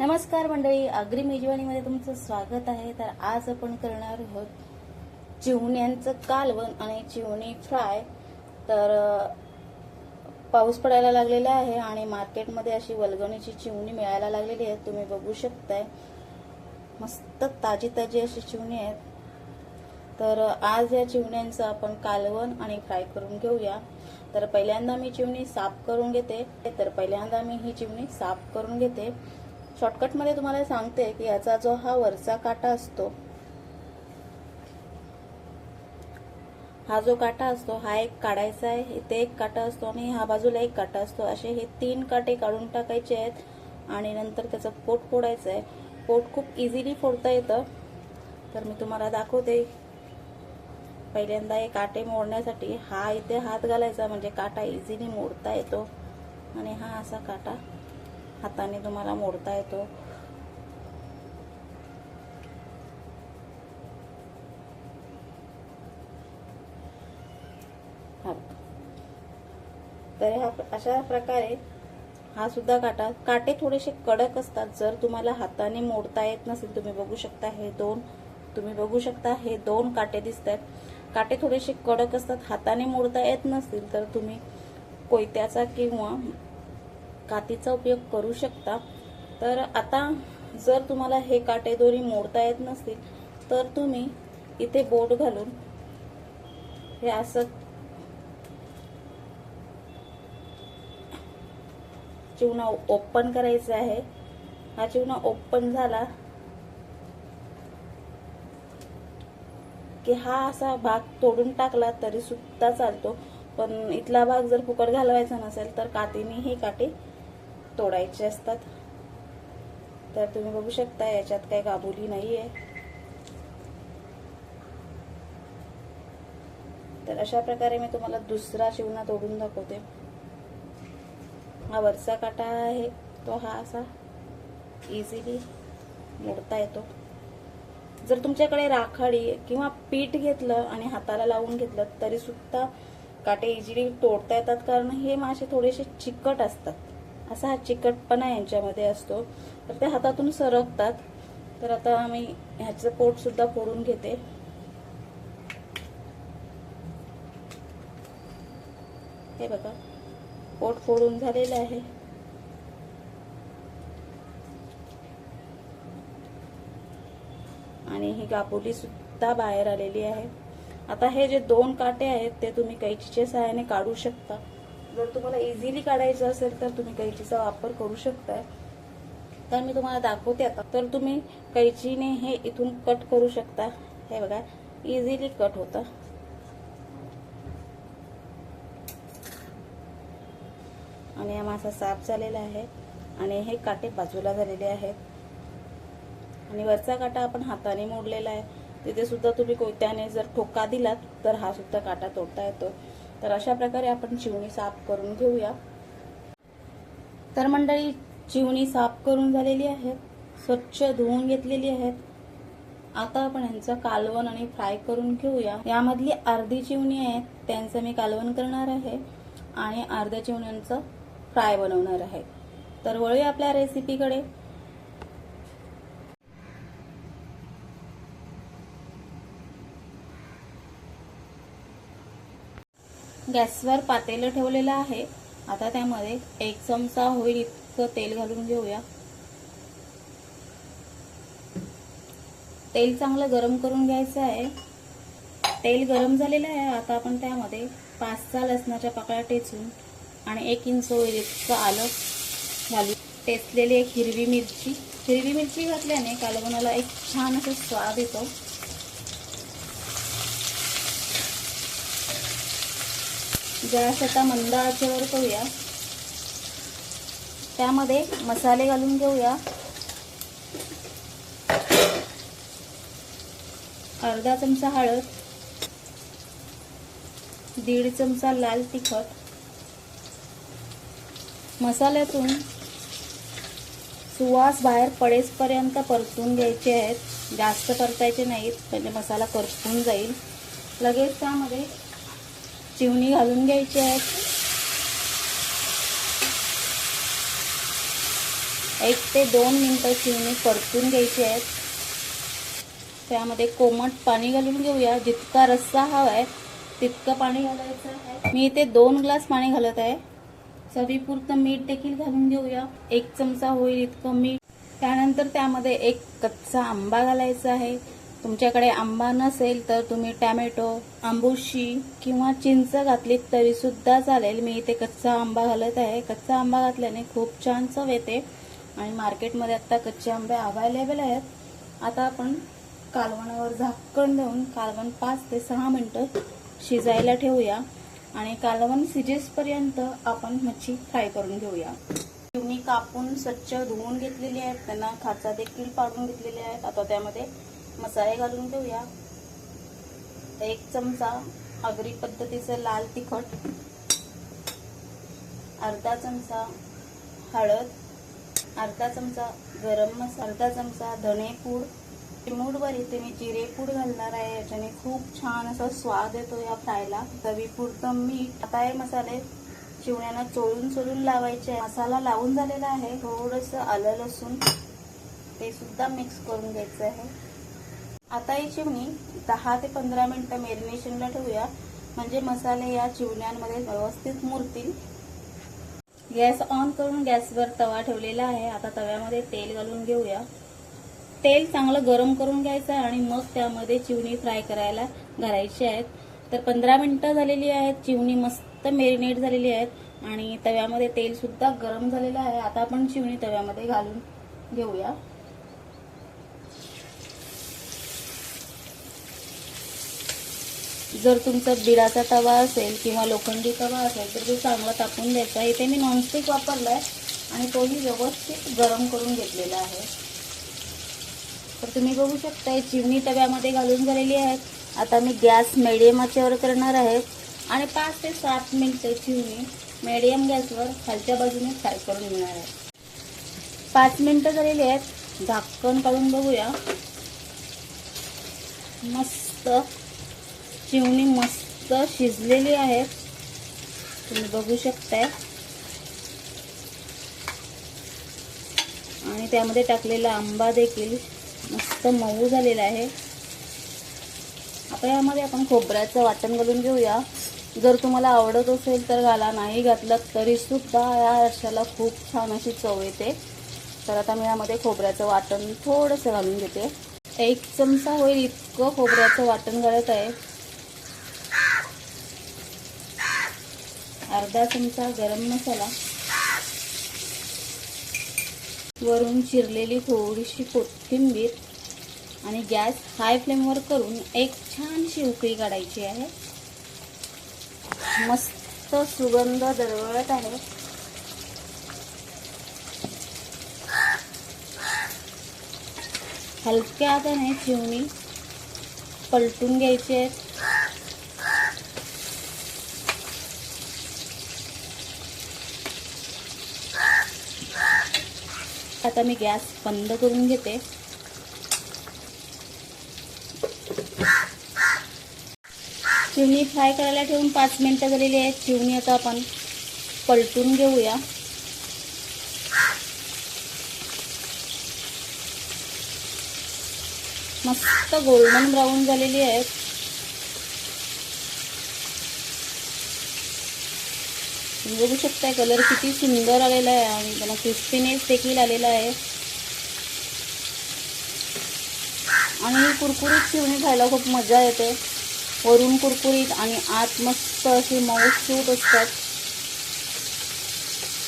नमस्कार मंडळी अग्री मेजवानीमध्ये तुमचं स्वागत आहे. तर आज आपण करणार आहोत चिवण्यांचं कालवण आणि चिवणी फ्राय. तर पाऊस पडायला लागलेला आहे आणि मार्केटमध्ये अशी वलगणीची चिवणी मिळायला लागलेली आहे. तुम्ही बघू शकताय. मस्त ताजी ताजी अशी चिवणी आहेत. तर आज या चिवण्यांचं आपण कालवण आणि फ्राय करून घेऊया. तर पहिल्यांदा मी चिवणी साफ करून घेते. तर पहिल्यांदा मी ही चिवणी साफ करून घेते. शॉर्टकटमध्ये तुम्हाला सांगते की याचा जो हा वरचा काटा असतो हा जो काटा असतो हा एक काढायचा आहे इथे एक काटा असतो आणि हा बाजूला एक काटा असतो. असे हे तीन काटे काढून टाकायचे आहेत आणि नंतर त्याचं पोट फोडायचं आहे. पोट खूप इझिली फोडता येतं. तर मी तुम्हाला दाखवते. पहिल्यांदा हे काटे मोडण्यासाठी हा इथे हात घालायचा म्हणजे काटा इझिली मोडता येतो. आणि हा असा काटा हाताने तुम्हाला मोडता येतो. हा. तर ह्या अशा प्रकारे हा सुद्धा काटा काटे थोडेसे कडक असतात. जर तुम्हाला हाताने मोडता येत नसेल तुम्ही बघू शकता हे दोन तुम्ही बघू शकता हे दोन काटे दिसत आहेत काटे थोडेसे कडक असतात. हाताने मोडता येत नसतील तर तुम्ही कोयत्याचा किंवा कातीचा उपयोग करू शकता. तर आता जर तुम्हाला हे काटे दोरी मोडता येत नसतील तर तुम्ही इथे बोट घालून हे असं चिवणा ओपन करायचं आहे. हा चिवणा ओपन झाला की हा असा भाग तोडून टाकला तरी सुद्धा चालतो. पण इथला भाग जर फुकट घालवायचा नसेल तर कातीने ही काठी तोडायचे असतात. तर तुम्ही बघू शकता याच्यात काही गाबुली आहे तर अशा प्रकारे मी तुम्हाला दुसरा शिवणा तोडून दाखवते. हा वरचा काटा आहे तो हा असा इझिली मोडता येतो. जर तुमच्याकडे राखाडी किंवा पीठ घेतलं आणि हाताला लावून घेतलं तरी सुद्धा काटे इझिली तोडता येतात. कारण हे मासे थोडेसे चिकट असतात. असा हा चिकटपणा यांच्यामध्ये असतो. तर ते हातातून सरकतात. तर आता मी ह्याचं पोट सुद्धा फोडून घेते. हे बघा. पोट फोडून झालेलं आहे. आणि ही गाबोली सुद्धा बाहेर आलेली आहे. आता हे जे दोन काटे आहेत ते तुम्ही कैचीच्या सहाय्याने काढू शकता. जर तुम्हाला इझिली काढायचं असेल तर तुम्ही कैचीचा वापर करू शकता तर मी तुम्हाला दाखवते आता. तर तुम्ही कैचीने हे इथून कट करू शकता. हे बघा इझिली कट होतं. आणि हा मासा साफ झालेला आहे. आणि हे काटे बाजूला झालेले आहेत. आणि वरचा काटा आपण हाताने मोडलेला आहे. तिथे सुद्धा तुम्ही कोयत्याने जर ठोका दिलात तर हा सुद्धा काटा तोडता येतो. तर अशा प्रकारे आपण चिवणी साफ करून घेऊया. तर मंडळी चिवणी साफ करून झालेली आहे. स्वच्छ धुवून घेतलेली आहेत. आता आपण यांचं कालवण आणि फ्राय करून घेऊया. यामधली अर्धी चिवणी आहेत त्यांचं मी कालवण करणार आहे आणि अर्ध्या चिवण्यांचं फ्राय बनवणार आहे. तर वळूया आपल्या रेसिपीकडे गॅसवर पातेलं ठेवलेलं आहे. आता त्यामध्ये एक चमचा होईल इतकं तेल घालून घेऊया. तेल चांगलं गरम करून घ्यायचं आहे. तेल गरम झालेलं आहे. आता आपण त्यामध्ये पाच सहा लसणाच्या पाकळ्या टेचून आणि एक इंच होईल इतकं आलं घालू. टेचलेली एक हिरवी मिरची. हिरवी मिरची घातल्याने कालवणाला एक छान असं स्वाद येतो. गॅस आता मंद आचेवर करूया त्यामध्ये मसाले घालून घेऊया. अर्धा चमचा हळद दीड चमचा लाल तिखट. मसाल्यातून सुवास बाहेर पडेसपर्यंत परतून घ्यायचे आहेत. जास्त परतायचे नाहीत म्हणजे मसाला करपून जाईल. लगेच त्यामध्ये चिवणी घालून घ्यायची आहेत एक ते दोन मिनटं चिवणी परतून घ्यायची आहेत त्यामध्ये कोमट पाणी घालून घेऊया. जितका रस्सा हवा आहे तितकं पाणी घालायचं आहे. मी इथे दोन ग्लास पाणी घालत आहे. चवीपुरतं मीठ देखील घालून घेऊया. एक चमचा होईल इतकं मीठ. त्यानंतर त्यामध्ये एक कच्चा आंबा घालायचा आहे. तुमच्याकडे आंबा नसेल तर तुम्ही टॅमॅटो आंबुशी किंवा चिंच घातलीत तरी सुद्धा चालेल. मी इथे कच्चा आंबा घालत आहे. कच्चा आंबा घातल्याने खूप छान चव येते आणि मार्केटमध्ये आत्ता कच्चे आंबे अवेलेबल आहेत. आता आपण कालवणावर झाकण देऊन कालवण पाच ते सहा मिनटं शिजायला ठेवूया आणि कालवण शिजेसपर्यंत आपण मच्छी फ्राय करून घेऊया. तुम्ही कापून स्वच्छ धुवून घेतलेली आहेत त्यांना खाचा देखील पाडून घेतलेले आहेत. आता त्यामध्ये मसाले घालून घेऊया. एक चमचा आगरी पद्धतीचं लाल तिखट अर्धा चमचा हळद अर्धा चमचा गरम मसाला अर्धा चमचा धणेपूड चिमूटभर इथे मी जिरेपूड घालणार आहे याच्याने खूप छान असा स्वाद येतो या फ्रायला. तवीपुरतं मीठ आता हे मसाले चिवण्यानं चोळून चोळून लावायचे मसाला लावून झालेला आहे थोडंसं आलं लसूण ते सुद्धा मिक्स करून घ्यायचं आहे. आता ही चिवणी दहा ते पंधरा मिनिटं मेरिनेशनला ठेवूया. म्हणजे मसाले या चिवण्यांमध्ये व्यवस्थित मुरतील. गॅस ऑन करून गॅसवर तवा ठेवलेला आहे. आता तव्यामध्ये तेल घालून घेऊया. तेल चांगलं गरम करून घ्यायचं आहे आणि मग त्यामध्ये चिवणी फ्राय करायला घालायची आहेत. तर पंधरा मिनिटं झालेली आहेत. चिवणी मस्त मेरिनेट झालेली आहेत. आणि तव्यामध्ये तेलसुद्धा गरम झालेलं आहे. आता आपण चिवणी तव्यामध्ये घालून घेऊया. जर तुमचा बिडाचा तवा असेल किंवा लोखंडी तवा असेल तर तो चांगला तापून द्यायचा. इथे मी नॉनस्टिक वापरलाय आणि तोही व्यवस्थित गरम करून घेतलेला आहे. तर तुम्ही बघू शकता चिमणी तव्यामध्ये घालून झालेली आहेत आता मी गॅस मिडियम आचेवर करणार आहे. आणि पाच ते सात मिनटं चिमणी मिडियम गॅसवर खालच्या बाजूने फ्राय करून घेणार आहे. पाच मिनिटं झालेली आहेत. झाकण काढून बघूया. मस्त. चिवणी मस्त शिजलेली आहे. तुम्ही बघू शकताय. आणि त्यामध्ये टाकलेला आंबा देखील मस्त मऊ झालेला आहे. आता यामध्ये आपण खोबऱ्याचं वाटण घालून घेऊया. जर तुम्हाला आवडत असेल तर घाला नाही घातलं तरीसुद्धा या रश्श्याला खूप छान अशी चव येते. तर आता मी यामध्ये खोबऱ्याचं वाटण थोडंसं घालून घेते. एक चमचा होईल इतकं खोबऱ्याचं वाटण घालत आहे. अर्धा चमचा गरम मसाला. वरून चिरलेली थोडीशी कोथिंबीर आणि गॅस हाय फ्लेमवर करून एक छानशी उकळी काढायची आहे. मस्त सुगंध दरवळत आहे. हलक्या हाताने चिवणी पलटून घ्यायची आहेत. आता मी गॅस बंद करून घेते. चिवणी फ्राय करायला ठेवून पाच मिनिटं झालेली आहेत. चिवणी आता आपण पलटून घेऊया. मस्त गोल्डन ब्राऊन झालेली आहेत. बघू शकताय कलर किती सुंदर आलेला आहे आणि त्याला क्रिस्पीनेस देखील आलेला आहे. आणि कुरकुरीत शिवणी खायला खूप मजा येते. वरून कुरकुरीत आणि आत मस्त अशी मऊसूट असतात.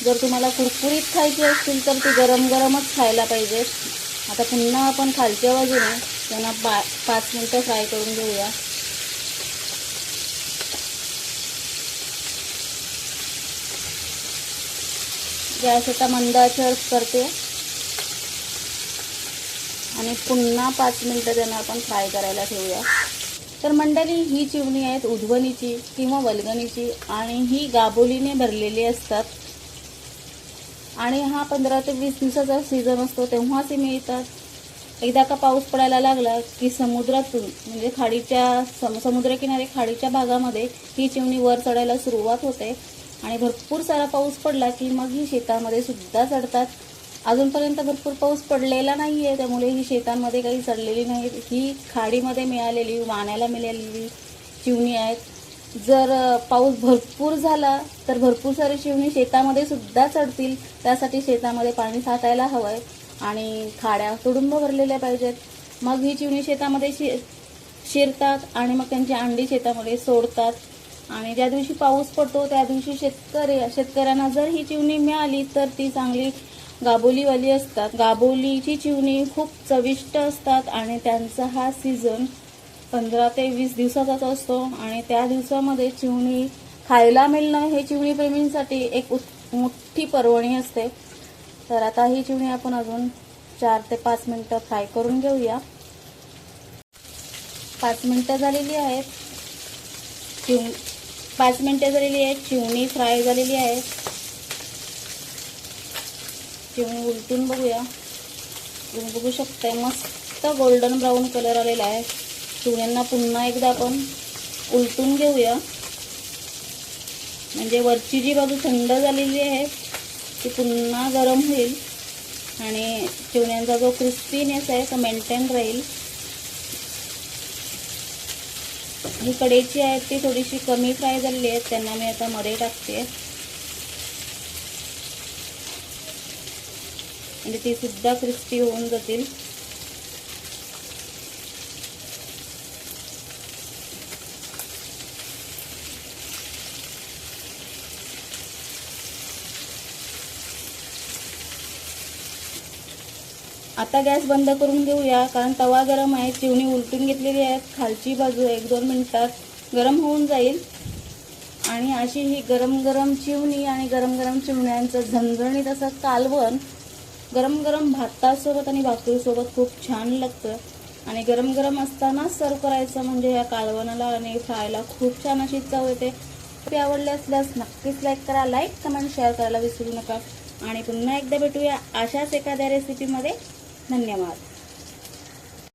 जर तुम्हाला कुरकुरीत खायची असतील तर ती गरम गरमच खायला पाहिजे. आता पुन्हा आपण खालच्या बाजूने त्यांना पा पाच मिनटं फ्राय करून घेऊया. गॅस आता मंदाचर करते. आणि पुन्हा पाच मिनटं त्यांना आपण फ्राय करायला ठेवूया. तर मंडळी ही चिवणी आहेत उधवणीची किंवा वलगणीची आणि ही गाबोलीने भरलेली असतात. आणि हा पंधरा ते वीस दिवसाचा सीझन असतो तेव्हाच हे मिळतात. एकदा का पाऊस पडायला लागला की समुद्रातून म्हणजे खाडीच्या सम समुद्रकिनारी खाडीच्या भागामध्ये ही चिमणी वर चढायला सुरुवात होते. आणि भरपूर सारा पाऊस पडला की मग ही शेतामध्ये सुद्धा चढतात. अजूनपर्यंत भरपूर पाऊस पडलेला नाही आहे त्यामुळे ही शेतांमध्ये काही चढलेली नाही. ही खाडीमध्ये मिळालेली वाण्याला मिळालेली चिवणी आहेत. जर पाऊस भरपूर झाला तर भरपूर सारी चिवणी शेतामध्ये सुद्धा चढतील. त्यासाठी शेतामध्ये पाणी साठायला हवं आहे आणि खाड्या तुडुंब भरलेल्या पाहिजेत. मग ही चिवणी शेतामध्ये शि शिरतात आणि मग त्यांची अंडी शेतामध्ये सोडतात. आणि ज्या दिवशी पाऊस पडतो त्या दिवशी शेतकरी शेतकऱ्यांना जर ही चिवणी मिळाली तर ती चांगली गाबोलीवाली असतात. गाबोलीची चिवणी खूप चविष्ट असतात आणि त्यांचा हा सीझन पंधरा ते वीस दिवसाचाच असतो. आणि त्या दिवसामध्ये चिवणी खायला मिळणं हे चिवणी प्रेमींसाठी एक उत् मोठी पर्वणी असते. तर आता ही चिवणी आपण अजून चार ते पाच मिनटं फ्राय करून घेऊया. पाच मिनटं झालेली आहेत. चिव पाच मिनटं झालेली आहे चिवणी फ्राय झालेली आहे. चिवणी उलटून बघूया. तुम्ही बघू शकताय मस्त गोल्डन ब्राऊन कलर आलेला आहे. चिवण्यांना पुन्हा एकदा आपण उलटून घेऊया. म्हणजे वरची जी बाजू थंड झालेली आहे ती पुन्हा गरम होईल. आणि चिवण्यांचा जो क्रिस्पीनेस आहे तो मेंटेन राहील. ही कडेची आहे ती थोडीशी कमी फ्राय झालेली आहेत त्यांना मी आता मध्ये टाकते. म्हणजे ती सुद्धा क्रिस्पी होऊन जातील. आता गॅस बंद करून घेऊया कारण तवा गरम आहे चिवणी उलटून घेतलेली आहे खालची बाजू एक दोन मिनटात गरम होऊन जाईल. आणि अशी ही गरम गरम चिवणी आणि गरम गरम चिवण्यांचं झणझणीत असं कालवण गरम गरम भातासोबत आणि भाकरीसोबत खूप छान लागतं. आणि गरम गरम असताना सर्व करायचं म्हणजे या कालवणाला आणि फ्रायला खूप छान अशी चव येते. ते आवडले असल्यास नक्कीच लाईक करा लाईक कमेंट शेअर करायला विसरू नका. आणि पुन्हा एकदा भेटूया अशाच एखाद्या रेसिपीमध्ये धन्यवाद.